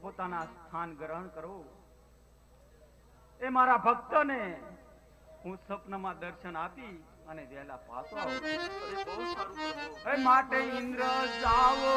માતાના સ્થાન ગ્રહણ કરવું. એ મારા ભક્તને હું સ્વપ્નમાં દર્શન આપી અને વહેલા પાછો માટે ઇન્દ્ર જાવો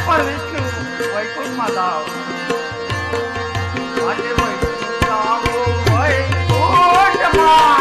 તમે પણ વિષ્ણુ વૈકુંઠમાં જાઓ આજે વૈકુંઠ જાઓ, વૈકુંઠમાં.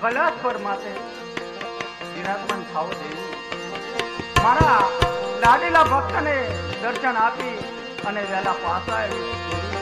કલાશ્વર માટે બિરાજમાન થાવ દેવું મારા લાડેલા ભક્તને દર્શન આપી અને વહેલા પાછા આવી